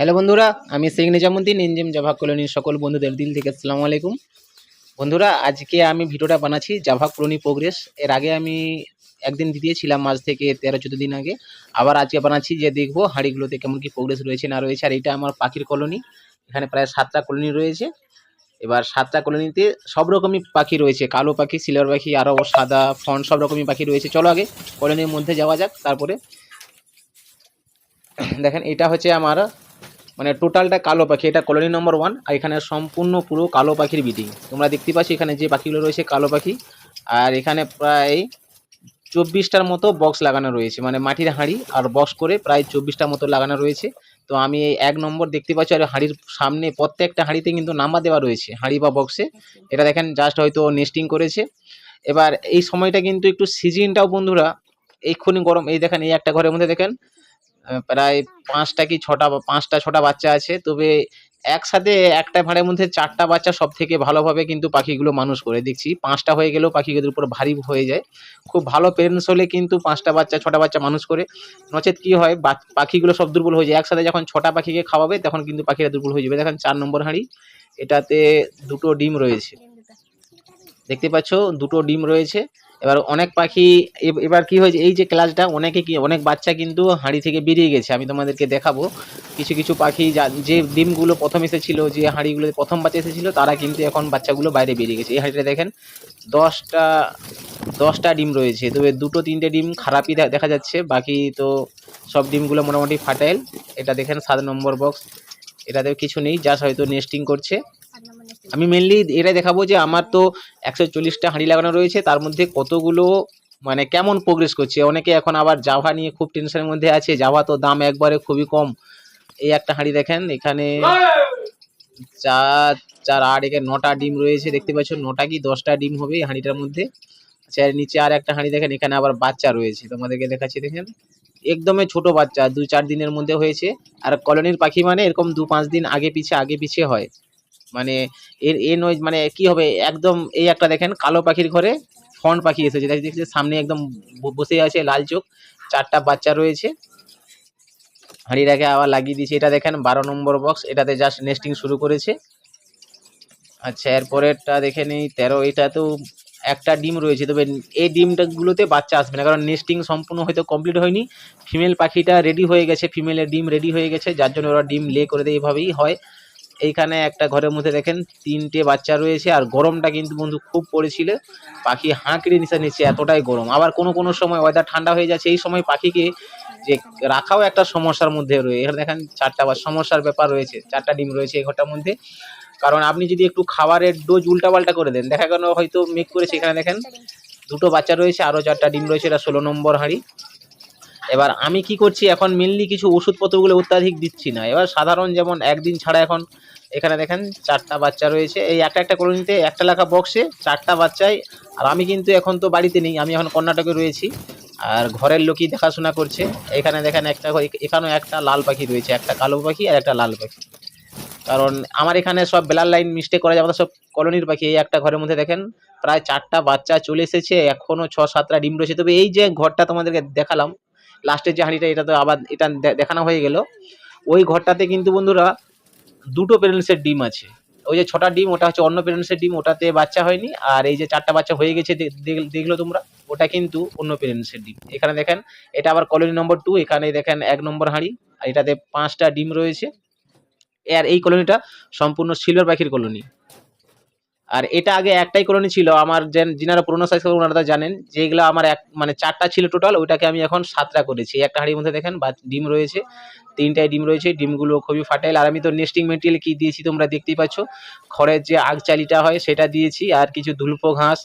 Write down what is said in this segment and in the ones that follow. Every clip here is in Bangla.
হ্যালো বন্ধুরা, আমি শেখ নিজামুদ্দিন এনজিএম জাভা কলোনির সকল বন্ধুদের দিল থেকে আসসালামু আলাইকুম। বন্ধুরা, আজকে আমি ভিডিওটা বানাচ্ছি জাভা কলোনি প্রোগ্রেস এর আগে আমি একদিন দিয়েছিলাম মাঝ থেকে তেরো চোদ্দ দিন আগে। আবার আজকে বানাচ্ছি, যে দেখব হাঁড়িগুলোতে কেমন কি প্রোগ্রেস রয়েছে না রয়েছে। আর এটা আমার পাখির কলোনি, এখানে প্রায় সাতটা কলোনি রয়েছে। এবার সাতটা কলোনিতে সব রকমই পাখি রয়েছে, কালো পাখি সিলভার পাখি, আরও সাদা ফন সব রকমই পাখি রয়েছে। চলো আগে কলোনির মধ্যে যাওয়া যাক, তারপরে। দেখেন, এটা হচ্ছে আমার মানে টোটালটা কালো পাখি, এটা কলোনি নম্বর ওয়ান আর এখানে সম্পূর্ণ পুরো কালো পাখির বিডিং তোমরা দেখতে পাচ্ছ এখানে যে পাখিগুলো রয়েছে, কালো পাখি। আর এখানে প্রায় চব্বিশটার মতো বক্স লাগানো রয়েছে মানে মাটির হাঁড়ি আর বক্স করে প্রায় চব্বিশটার মতো লাগানো রয়েছে। তো আমি এই এক নম্বর দেখতে পাচ্ছি, আর হাঁড়ির সামনে প্রত্যেকটা হাঁড়িতে কিন্তু নাম্বার দেওয়া রয়েছে, হাঁড়ি বা বক্সে এটা দেখেন জাস্ট হয়তো নেস্টিং করেছে। এবার এই সময়টা কিন্তু একটু সিজনটাও বন্ধুরা, এক্ষুনি গরম, এই দেখেন, এই একটা ঘরের মধ্যে দেখেন প্রায় পাঁচটা কি ছটা, পাঁচটা, ছটা বাচ্চা আছে। তবে একসাথে একটা ভাড়ের মধ্যে চারটা বাচ্চা সব থেকে ভালোভাবে কিন্তু পাখিগুলো মানুষ করে। দেখছি পাঁচটা হয়ে গেলেও পাখিগুলোর উপর ভারী হয়ে যায়। খুব ভালো পেরেন্টস হলে কিন্তু পাঁচটা বাচ্চা, ছটা বাচ্চা মানুষ করে। নচেত কি হয় পাখিগুলো সব দুর্বল হয়ে যায়। একসাথে যখন ছটা পাখিকে খাওয়াবে, তখন কিন্তু পাখিরা দুর্বল হয়ে যাবে। দেখেন চার নম্বর হাঁড়ি, এটাতে দুটো ডিম রয়েছে। দেখতে পাচ্ছ, দুটো ডিম রয়েছে। এবার অনেক পাখি, এব- এবার কি হয়েছে, এই যে ক্লাসটা অনেকে কি, অনেক বাচ্চা কিন্তু হাঁড়ি থেকে বেরিয়ে গেছে। আমি তোমাদেরকে দেখাবো। কিছু কিছু পাখি যা- যে ডিমগুলো প্রথম এসেছিল, যে হাঁড়িগুলো প্রথম বাচ্চা এসেছিল, তারা কিন্তু এখন বাচ্চাগুলো বাইরে বেরিয়ে গেছে। এই হাঁড়িটা দেখেন, দশটা দশটা ডিম রয়েছে। তবে দুটো, তিনটে ডিম খারাপই দেখা যাচ্ছে। বাকি তো সব ডিমগুলো মোটামুটি ফাটাইল। এটা দেখেন, সাত নম্বর বক্স এটাতে কিছু নেই জাস্ট হয়তো নেস্টিং করছে। আমি মেনলি এটাই দেখাবো যে আমার তো একশো চল্লিশটা হাঁড়ি লাগানো রয়েছে, তার মধ্যে কতগুলো মানে কেমন প্রোগ্রেস করছে? অনেকে এখন আবার জাভা নিয়ে খুব টেনশনের মধ্যে আছে জাভা তো দাম একবারে খুবই কম। এই একটা হাঁড়ি দেখেন, এখানে চার চার আট, এখানে নটা ডিম রয়েছে, দেখতে পাচ্ছ, নটা কি দশটা ডিম হবে এই হাঁড়িটার মধ্যে। আচ্ছা এর নিচে আর একটা হাঁড়ি দেখেন, এখানে আবার বাচ্চা রয়েছে, তোমাদেরকে দেখাচ্ছি, দেখেন। একদমই ছোট বাচ্চা, দু চার দিনের মধ্যে হয়েছে। আর কলোনির পাখি মানে এরকম দু পাঁচ দিন আগে পিছে আগে পিছে হয়। মানে এর, এ নয় মানে কি হবে, একদম এই একটা দেখেন, কালো পাখির ঘরে ফন পাখি এসেছে। দেখ দেখছি সামনে একদম বসে আছে লাল চোখ, চারটা বাচ্চা রয়েছে। হাঁড়িটাকে আবার লাগিয়ে দিয়েছে। এটা দেখেন, বারো নম্বর বক্স এটাতে জাস্ট নেস্টিং শুরু করেছে। আচ্ছা এরপরেরটা দেখে নিই, তেরো এটা তো একটা ডিম রয়েছে। তবে এই ডিমটাগুলোতে বাচ্চা আসবে না, কারণ নেস্টিং সম্পূর্ণ হয়তো কমপ্লিট হয়নি। ফিমেল পাখিটা রেডি হয়ে গেছে ফিমেলের ডিম রেডি হয়ে গেছে, যার জন্য ওরা ডিম লে করে দেয়, এভাবেই হয়। এইখানে একটা ঘরের মধ্যে দেখেন তিনটে বাচ্চা রয়েছে, আর গরমটা কিন্তু বন্ধু খুব পড়েছিল। পাখি হাঁকড়ে নিচে নিচে এতটাই গরম। আবার কোনো কোনো সময় ওয়েদার ঠান্ডা হয়ে যাচ্ছে, এই সময় পাখিকে যে রাখাও একটা সমস্যার মধ্যে রয়েছে এখানে দেখেন চারটা বা সমস্যার ব্যাপার রয়েছে, চারটা ডিম রয়েছে এই ঘরটার মধ্যে। কারণ আপনি যদি একটু খাবারের ডোজ উল্টাপাল্টা করে দেন, দেখা গেল হয়তো মেক করেছে, এখানে দেখেন দুটো বাচ্চা রয়েছে আরও চারটা ডিম রয়েছে, এটা ষোলো নম্বর হাঁড়ি। এবার আমি কি করছি? এখন মেনলি কিছু ওষুধপত্রগুলো অত্যাধিক দিচ্ছি না। এবার সাধারণ যেমন একদিন ছাড়া এখন এখানে দেখেন চারটা বাচ্চা রয়েছে। এই একটা একটা কলোনিতে একটা লেখা বক্সে চারটা বাচ্চাই। আর আমি কিন্তু এখন তো বাড়িতে নেই, আমি এখন কর্ণাটকে রয়েছি। আর ঘরের লোকই দেখাশোনা করছে। এখানে দেখেন একটা, এখানেও একটা লাল পাখি রয়েছে, একটা কালো পাখি আর একটা লাল পাখি। কারণ আমার এখানে সব বেলার লাইন মিস্টেক করা যাবে সব কলোনির পাখি। এই একটা ঘরের মধ্যে দেখেন প্রায় চারটা বাচ্চা চলে এসেছে এখনও ছ সাতটা ডিম রয়েছে। তবে এই যে ঘরটা তোমাদেরকে দেখালাম লাস্টের যে হাঁড়িটা, এটা তো আবার এটা দেখানো হয়ে গেল। ওই ঘরটাতে কিন্তু বন্ধুরা দুটো প্যারেন্টসের ডিম আছে। ওই যে ছটা ডিম, ওটা হচ্ছে অন্য প্যারেন্টসের ডিম, ওটাতে বাচ্চা হয়নি। আর এই যে চারটা বাচ্চা হয়ে গেছে দেখল তোমরা, ওটা কিন্তু অন্য প্যারেন্টসের ডিম। এখানে দেখেন, এটা আবার কলোনি নম্বর টু এখানে দেখেন এক নম্বর হাঁড়ি, আর এটাতে পাঁচটা ডিম রয়েছে। আর এই কলোনিটা সম্পূর্ণ সিলভার পাখির কলোনি আর এটা আগে একটাই কলোনি ছিল। আমার যেন যিনারা পুরোনো সাইজ ওনারা জানেন যেগুলো আমার এক মানে চারটা ছিল টোটাল ওইটাকে আমি এখন সাতটা করেছি। একটা হাঁড়ির মধ্যে দেখেন বা ডিম রয়েছে, তিনটায় ডিম রয়েছে, ডিমগুলো খুবই ফাটাইল আর আমি তো নেস্টিং মেটেরিয়াল কী দিয়েছি তোমরা দেখতেই পাচ্ছ। খড়ের যে আগ চালিটা হয়, সেটা দিয়েছি, আর কিছু ধুলপো ঘাস,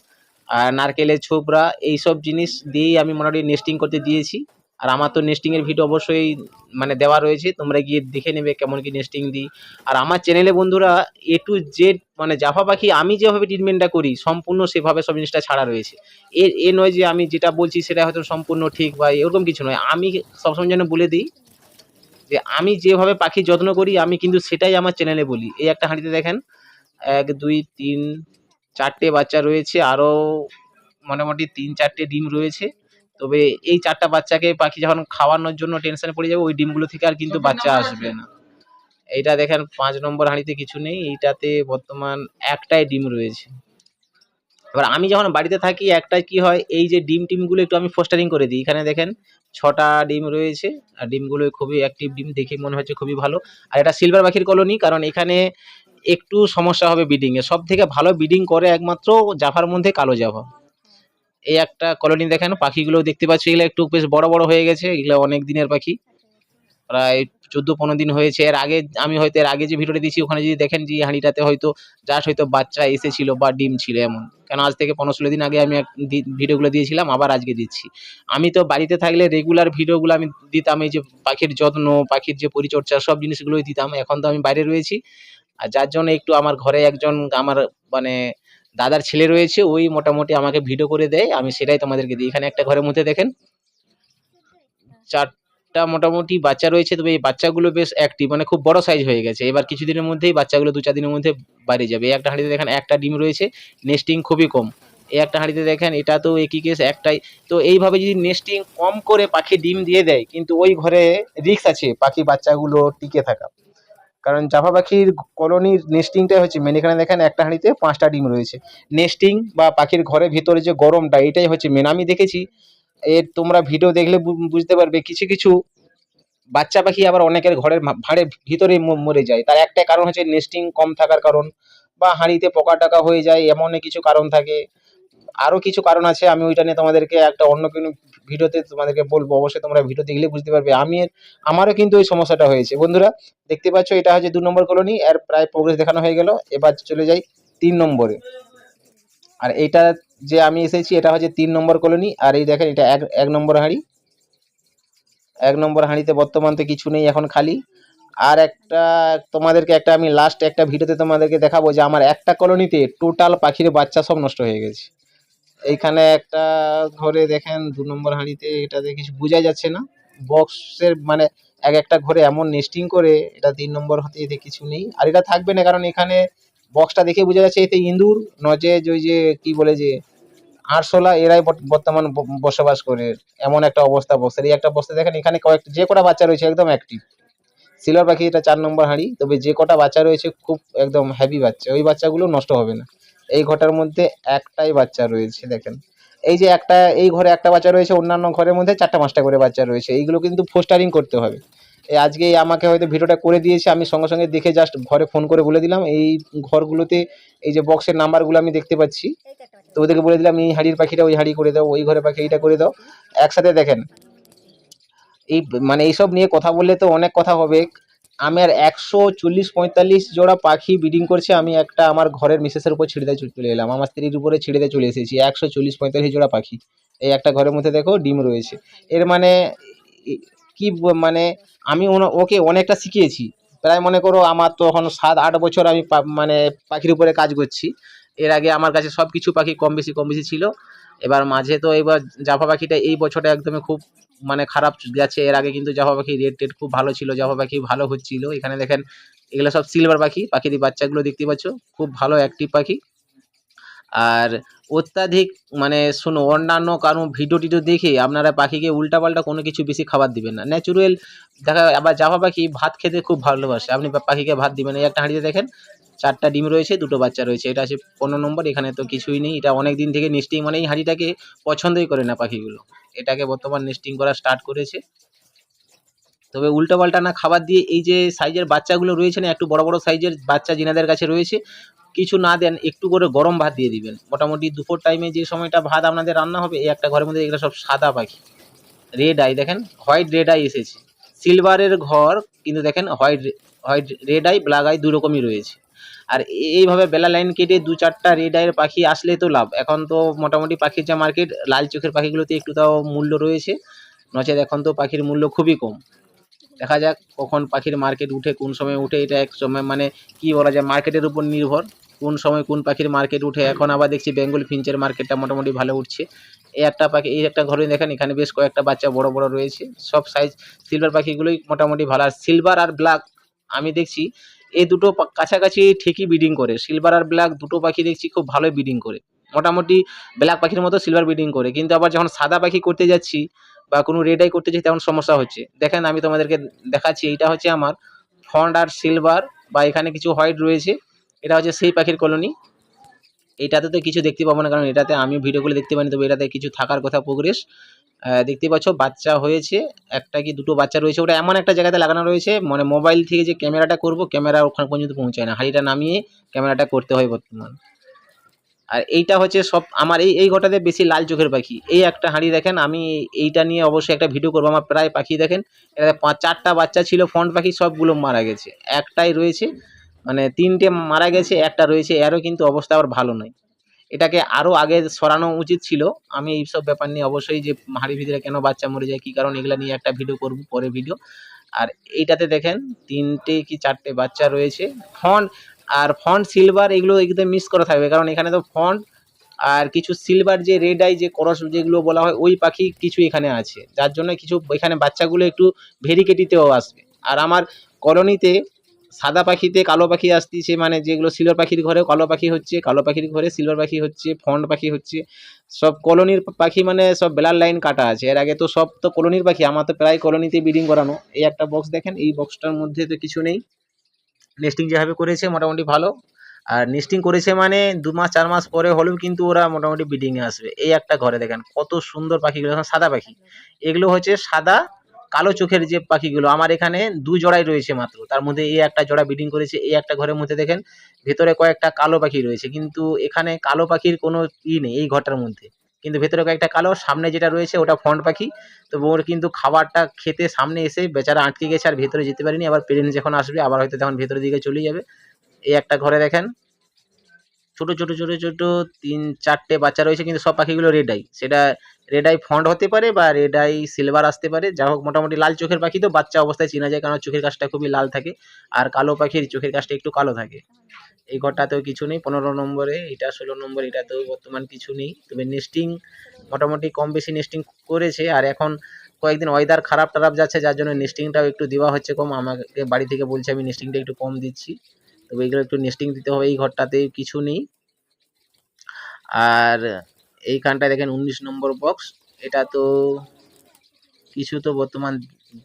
আর নারকেলের ছোবরা এইসব জিনিস দিয়েই আমি মোটামুটি নেস্টিং করতে দিয়েছি। আর আমার তো নেস্টিং এর ভিডিও অবশ্যই মানে দেওয়া রয়েছে। তোমরা গিয়ে দেখে নেবে কেমন কি নেস্টিং দিই। আর আমার চ্যানেলে বন্ধুরা এ টু জেড মানে জাফা পাখি, আমি যেভাবে ট্রিটমেন্টটা করি, সম্পূর্ণ সেভাবে সব জিনিসটা ছাড়া রয়েছে। এ এ নয় যে আমি যেটা বলছি, সেটা হয়তো সম্পূর্ণ ঠিক বা এরকম কিছু নয়। আমি সবসময় যেন বলে দিই যে, আমি যেভাবে পাখি যত্ন করি, আমি কিন্তু সেটাই আমার চ্যানেলে বলি। এই একটা হাঁড়িতে দেখেন, এক, দুই, তিন, চারটে বাচ্চা রয়েছে, আরও মোটামুটি তিন, চারটে ডিম রয়েছে। তবে এই চারটা বাচ্চাকে পাখি যখন খাওয়ানোর জন্য টেনশনে পড়ে যাবে ওই ডিমগুলো থেকে আর কিন্তু বাচ্চা আসবে না। এইটা দেখেন পাঁচ নম্বর হাঁড়িতে কিছু নেই এইটাতে বর্তমান একটাই ডিম রয়েছে। এবার আমি যখন বাড়িতে থাকি একটা কি হয় এই যে ডিম টিমগুলো একটু আমি ফোস্টারিং করে দিই। এখানে দেখেন ছটা ডিম রয়েছে আর ডিমগুলো খুবই অ্যাক্টিভ ডিম দেখে মনে হচ্ছে খুবই ভালো। আর এটা সিলভার পাখির কলোনি কারণ এখানে একটু সমস্যা হবে বিডিং এ সব থেকে ভালো বিডিং করে একমাত্র জাফার মধ্যে কালো জাফা। এই একটা কলোনি দেখেন পাখিগুলো দেখতে পাচ্ছি, এগুলো একটু বেশ বড় বড় হয়ে গেছে, এগুলো অনেক দিনের পাখি। প্রায় চোদ্দ পনেরো দিন হয়েছে। এর আগে, আমি হয়তো এর আগে যে ভিডিওটা দিয়েছি, ওখানে যদি দেখেন যে হাঁড়িটাতে হয়তো জাস্ট হয়তো বাচ্চা এসেছিল বা ডিম ছিল এমন। কেন, আজ থেকে পনেরো ষোলো দিন আগে আমি ভিডিওগুলো দিয়েছিলাম, আবার আজকে দিচ্ছি। আমি তো বাড়িতে থাকলে রেগুলার ভিডিওগুলো আমি দিতাম, এই যে পাখির যত্ন, পাখির যে পরিচর্যা, সব জিনিসগুলোই দিতাম। এখন তো আমি বাইরে রয়েছি। আর যার জন্য একটু আমার ঘরে একজন, আমার মানে দাদার ছেলে রয়েছে, ওই মোটামুটি আমাকে ভিডিও করে দেয়, আমি সেটাই তোমাদেরকে দিই। এখানে একটা ঘরের মধ্যে দেখেন, চারটা মোটামুটি বাচ্চা রয়েছে, তবে এই বাচ্চাগুলো বেশ অ্যাক্টিভ মানে খুব বড় সাইজ হয়ে গেছে। এবার কিছুদিনের মধ্যেই বাচ্চাগুলো দু চার দিনের মধ্যে বাড়ি যাবে। একটা হাঁড়িতে দেখেন, একটা ডিম রয়েছে নেস্টিং খুবই কম। এই একটা হাঁড়িতে দেখেন, এটা তো একই কেস একটাই। তো এইভাবে যদি নেস্টিং কম করে পাখি ডিম দিয়ে দেয়, কিন্তু ওই ঘরে রিস্ক আছে, পাখি বাচ্চাগুলো টিকে থাকা। কারণ জাফা পাখির কলোনির নেস্টিংটাই হচ্ছে মেন এখানে দেখেন একটা হাঁড়িতে পাঁচটা ডিম রয়েছে। নেস্টিং বা পাখির ঘরের ভিতরে যে গরমটা, এটাই হচ্ছে মেন আমি দেখেছি, এর তোমরা ভিডিও দেখলে বুঝতে পারবে, কিছু কিছু বাচ্চা পাখি আবার অনেকের ঘরের ভাঁড়ের ভিতরে মরে যায়। তার একটা কারণ হচ্ছে নেস্টিং কম থাকার কারণ বা হাঁড়িতে পোকা টাকা হয়ে যায় এমন কিছু কারণ থাকে। আরও কিছু কারণ আছে, আমি ওইটা নিয়ে তোমাদেরকে একটা অন্য কোনো ভিডিওতে তোমাদেরকে বলব। অবশ্যই তোমরা ভিডিও দেখলে বুঝতে পারবে। আমি, আমারও কিন্তু ওই সমস্যাটা হয়েছে। বন্ধুরা, দেখতে পাচ্ছ এটা হচ্ছে দু নম্বর কলোনি, এর প্রায় প্রোগ্রেস দেখানো হয়ে গেল। এবার চলে যাই তিন নম্বরে। আর এইটা যে আমি এসেছি, এটা হচ্ছে তিন নম্বর কলোনি। আর এই দেখেন, এটা এক এক নম্বর হাঁড়ি। এক নম্বর হাঁড়িতে বর্তমান তো কিছু নেই, এখন খালি। আর একটা, তোমাদেরকে একটা আমি লাস্ট একটা ভিডিওতে তোমাদেরকে দেখাবো যে আমার একটা কলোনিতে টোটাল পাখির বাচ্চা সব নষ্ট হয়ে গেছে। এইখানে একটা ঘরে দেখেন দু নম্বর হাঁড়িতে এটাতে কিছু বোঝা যাচ্ছে না। বক্সের মানে এক একটা ঘরে এমন নেস্টিং করে, এটা তিন নম্বর হতে এতে কিছু নেই। আর এটা থাকবে না, কারণ এখানে বক্সটা দেখে বোঝা যাচ্ছে এতে ইঁদুর, নজে ওই যে কি বলে যে আরশোলা, এরাই বর্ত- বর্তমান বসবাস করে। এমন একটা অবস্থা বক্সের। এই একটা অবস্থা দেখেন এখানে কয়েক যে কটা বাচ্চা রয়েছে একদম অ্যাক্টিভ সিলভার পাখি এটা চার নম্বর হাঁড়ি, তবে যে কটা বাচ্চা রয়েছে খুব একদম হ্যাভি বাচ্চা। ওই বাচ্চাগুলো নষ্ট হবে না। এই ঘরটার মধ্যে একটাই বাচ্চা রয়েছে, দেখেন। এই যে একটা, এই ঘরে একটা বাচ্চা রয়েছে, অন্যান্য ঘরের মধ্যে চারটা পাঁচটা করে বাচ্চা রয়েছে। এইগুলো কিন্তু ফোস্টারিং করতে হবে। এই আজকে আমাকে হয়তো ভিডিওটা করে দিয়েছে, আমি সঙ্গে সঙ্গে দেখে জাস্ট ঘরে ফোন করে বলে দিলাম। এই ঘরগুলোতে এই যে বক্সের নাম্বারগুলো আমি দেখতে পাচ্ছি। তো ওদেরকে বলে দিলাম, এই হাঁড়ির পাখিটা ওই হাঁড়ি করে দাও, ওই ঘরে পাখি এইটা করে দাও। একসাথে দেখেন। এই মানে এইসব নিয়ে কথা বললে তো অনেক কথা হবে। আমার একশো চল্লিশ পঁয়তাল্লিশ জোড়া পাখি ব্রিডিং করছে, আমি একটা আমার ঘরের মিসেসের উপর ছেড়ে দিয়ে চলে এলাম। আমার স্ত্রীর উপরে ছেড়ে দিয়ে চলে এসেছি, একশো চল্লিশ পঁয়তাল্লিশ জোড়া পাখি। এই একটা ঘরের মধ্যে দেখো ডিম রয়েছে। এর মানে কি মানে আমি ওকে অনেকটা শিখিয়েছি। প্রায় মনে করো আমার তো এখন সাত, আট বছর আমি মানে পাখির উপরে কাজ করছি। এর আগে আমার কাছে সব কিছু পাখি কম বেশি কম বেশি ছিল। এবার মাঝে তো এবার জাফা পাখিটা এই বছরটা একদমই খুব মানে খারাপ গেছে। এর আগে কিন্তু জাফা পাখি রেট টেট খুব ভালো ছিল জাফা পাখি ভালো হচ্ছিল। এখানে দেখেন, এগুলো সব সিলভার পাখি পাখির বাচ্চাগুলো দেখতে পাচ্ছ, খুব ভালো অ্যাক্টিভ পাখি। আর অত্যাধিক মানে শুনো, অন্যান্য কারণ ভিডিও টিডিও দেখে আপনারা পাখিকে উল্টাপাল্টা কোনো কিছু বেশি খাবার দিবেন না। ন্যাচুরাল দেখা, আবার জাফা পাখি ভাত খেতে খুব ভালোবাসে। আপনি পাখিকে ভাত দিবেন এই একটা হাঁড়িতে দেখেন চারটা ডিম রয়েছে, দুটো বাচ্চা রয়েছে। এটা আছে পনেরো নম্বর, এখানে তো কিছুই নেই। এটা অনেক দিন থেকে নেস্টিং মানে এই হাঁড়িটাকে পছন্দই করে না পাখিগুলো। এটাকে বর্তমান নেস্টিং করা স্টার্ট করেছে। তবে উল্টোপাল্টা না খাবার দিয়ে এই যে সাইজের বাচ্চাগুলো রয়েছে না, একটু বড় বড় সাইজের বাচ্চা যিনাদের কাছে রয়েছে, কিছু না দেন, একটু করে গরম ভাত দিয়ে দিবেন। মোটামুটি দুপুর টাইমে যে সময়টা ভাত আপনাদের রান্না হবে, এই একটা ঘরের মধ্যে এগুলো সব সাদা পাখি। রেড আই দেখেন হোয়াইট রেড আই এসেছে। সিলভারের ঘর, কিন্তু দেখেন white white red eye black eye দু রকমই রয়েছে। আর এইভাবে বেলা লাইন কেটে দু চারটা রেড আইয়ের পাখি আসলে তো লাভ। এখন তো মোটামুটি পাখির যা মার্কেট লাল চোখের পাখিগুলোতে একটু তাও মূল্য রয়েছে। নচেত এখন তো পাখির মূল্য খুবই কম। দেখা যাক কখন পাখির মার্কেট উঠে, কোন সময় উঠে, এটা এক সময় মানে কি বলা যায় মার্কেটের উপর নির্ভর। কোন সময় কোন পাখির মার্কেট উঠে, এখন আবার দেখছি বেঙ্গল ফিঞ্চের মার্কেটটা মোটামুটি ভালো উঠছে। এই একটা পাখি, এই একটা ঘরে দেখেন, এখানে বেশ কয়েকটা বাচ্চা বড় বড় রয়েছে। সব সাইজ সিলভার পাখিগুলোই মোটামুটি ভালো। আর সিলভার আর ব্ল্যাক আমি দেখছি এই দুটো কাছাকাছি ঠিকই ব্রিডিং করে। সিলভার আর ব্ল্যাক দুটো পাখি দেখছি খুব ভালোই ব্রিডিং করে। মোটামুটি ব্ল্যাক পাখির মতো সিলভার ব্রিডিং করে। কিন্তু আবার যখন সাদা পাখি করতে যাচ্ছি বা কোনো রেড আই করতে যাচ্ছি তখন সমস্যা হচ্ছে। দেখেন, আমি তোমাদেরকে দেখাচ্ছি, এইটা হচ্ছে আমার ফন্ড আর সিলভার বা এখানে কিছু হোয়াইট রয়েছে। এটা হচ্ছে সেই পাখির কলোনি এটাতে তো কিছু দেখতে পাবো না, কারণ এটাতে আমি ভিডিওগুলো দেখতে পাইনি, তবে এটাতে কিছু থাকার কথা প্রোগ্রেস দেখতে পাচ্ছ বাচ্চা হয়েছে। একটা কি দুটো বাচ্চা রয়েছে। ওটা এমন একটা জায়গাতে লাগানো রয়েছে মানে মোবাইল থেকে যে ক্যামেরাটা করব, ক্যামেরা ওখানে পর্যন্ত পৌঁছায় না। হাঁড়িটা নামিয়ে ক্যামেরাটা করতে হয় বর্তমান। আর এইটা হচ্ছে সব, আমার এই এই ঘটাতে বেশি লাল চোখের পাখি। এই একটা হাঁড়ি দেখেন, আমি এইটা নিয়ে অবশ্যই একটা ভিডিও করব। আমার প্রায় পাখি দেখেন এটা পাঁচ, চারটা বাচ্চা ছিল ফন্ট পাখি সবগুলো মারা গেছে। একটাই রয়েছে মানে তিনটে মারা গেছে, একটা রয়েছে, এরও কিন্তু অবস্থা আবার ভালো নয়। এটাকে আরও আগে সরানো উচিত ছিল। আমি এইসব ব্যাপার নিয়ে অবশ্যই যে হাঁড়ির ভিতরে কেন বাচ্চা মরে যায়, কী কারণ এগুলো নিয়ে একটা ভিডিও করব পরে ভিডিও আর এইটাতে দেখেন, তিনটে কি চারটে বাচ্চা রয়েছে। ফন্ট আর ফন্ট সিলভার এগুলো একদম মিস করা থাকবে। কারণ এখানে তো ফন্ট আর কিছু সিলভার যে রেড আই যে করস যেগুলো বলা হয়, ওই পাখি কিছু এখানে আছে। যার জন্য কিছু এখানে বাচ্চাগুলো একটু ভেরিকেটিতেও আসবে। আর আমার কলোনিতে সাদা পাখিতে কালো পাখি আসতেছে মানে যেগুলো সিলভার পাখির ঘরে, কালো পাখি হচ্ছে, কালো পাখির ঘরে সিলভার পাখি হচ্ছে ফন্ড পাখি হচ্ছে। সব কলোনির পাখি মানে সব বেলার লাইন কাটা আছে। এর আগে তো সব তো কলোনির পাখি, আমার তো প্রায় কলোনিতে ব্রিডিং করানো। এই একটা বক্স দেখেন, এই বক্সটার মধ্যে তো কিছু নেই। নেস্টিং যেভাবে করেছে মোটামুটি ভালো। আর নেস্টিং করেছে মানে দু মাস, চার মাস পরে হলেও কিন্তু ওরা মোটামুটি ব্রিডিংয়ে আসবে। এই একটা ঘরে দেখেন, কত সুন্দর পাখিগুলো সাদা পাখি। এগুলো হচ্ছে সাদা কালো চোখের যে পাখিগুলো, আমার এখানে দু জোড়াই রয়েছে মাত্র। তার মধ্যে এই একটা জোড়া ব্রিডিং করেছে এই একটা ঘরের মধ্যে দেখেন, ভেতরে কয়েকটা কালো পাখি রয়েছে। কিন্তু এখানে কালো পাখির কোনো ই নেই এই ঘরটার মধ্যে। কিন্তু ভেতরে কয়েকটা কালো, সামনে যেটা রয়েছে ওটা ফন্ট পাখি। তো ওর কিন্তু খাবারটা খেতে সামনে এসে বেচারা আটকে গেছে আর ভেতরে যেতে পারিনি। আবার পেরেন্টস যখন আসবে, আবার হয়তো তখন ভেতরের দিকে চলে যাবে। এই একটা ঘরে দেখেন ছোট ছোট ছোট ছোট তিন, চারটে বাচ্চা রয়েছে, কিন্তু সব পাখিগুলো রেড আই সেটা রেড আই ফন্ট হতে পারে বা রেড আই সিলভার আসতে পারে। যা হোক, মোটামুটি লাল চোখের পাখি তো বাচ্চা অবস্থায় চেনা যায়, কারণ চোখের কাছটা খুবই লাল থাকে, আর কালো পাখির চোখের কাছটা একটু কালো থাকে। এই ঘরটাতেও কিছু নেই, পনেরো নম্বরে, এটা ষোলো নম্বর, এটাতেও বর্তমান কিছু নেই। তবে নেস্টিং মোটামুটি কম বেশি নেস্টিং করেছে, আর এখন কয়েকদিন ওয়েদার খারাপ টারাপ যাচ্ছে, যার জন্য নেস্টিংটাও একটু দেওয়া হচ্ছে কম। আমাকে বাড়ি থেকে বলছে, আমি নেস্টিংটা একটু কম দিচ্ছি। তবে এইগুলো একটু নেস্টিং দিতে হবে, এই ঘরটাতে কিছু নেই। আর এইখানটায় দেখেন উনিশ নম্বর বক্স এটা তো কিছু তো বর্তমান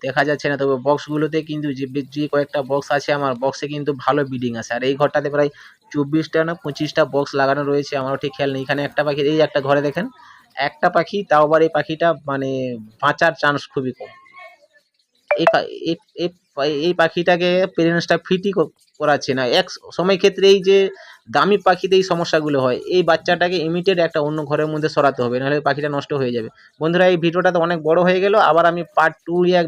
দেখা যাচ্ছে না, তবে বক্সগুলোতে কিন্তু যে যে কয়েকটা বক্স আছে, আমার বক্সে কিন্তু ভালো বিডিং আছে। আর এই ঘরটাতে প্রায় চব্বিশটা না পঁচিশটা বক্স লাগানো রয়েছে, আমারও ঠিক খেয়াল নেই। এখানে একটা পাখি, এই একটা ঘরে দেখেন, একটা পাখি, তাও আবার এই পাখিটা মানে বাঁচার চান্স খুবই কম। এই পাখিটাকে পেরেন্টসটা ফিটি করাচ্ছে না। এক সময় ক্ষেত্রে এই যে দামি পাখিতে এই সমস্যাগুলো হয়, এই বাচ্চাটাকে ইমিডিয়েট একটা অন্য ঘরের মধ্যে সরাতে হবে, নাহলে পাখিটা নষ্ট হয়ে যাবে। বন্ধুরা, এই ভিডিওটা তো অনেক বড় হয়ে গেল, আবার আমি পার্ট টু এক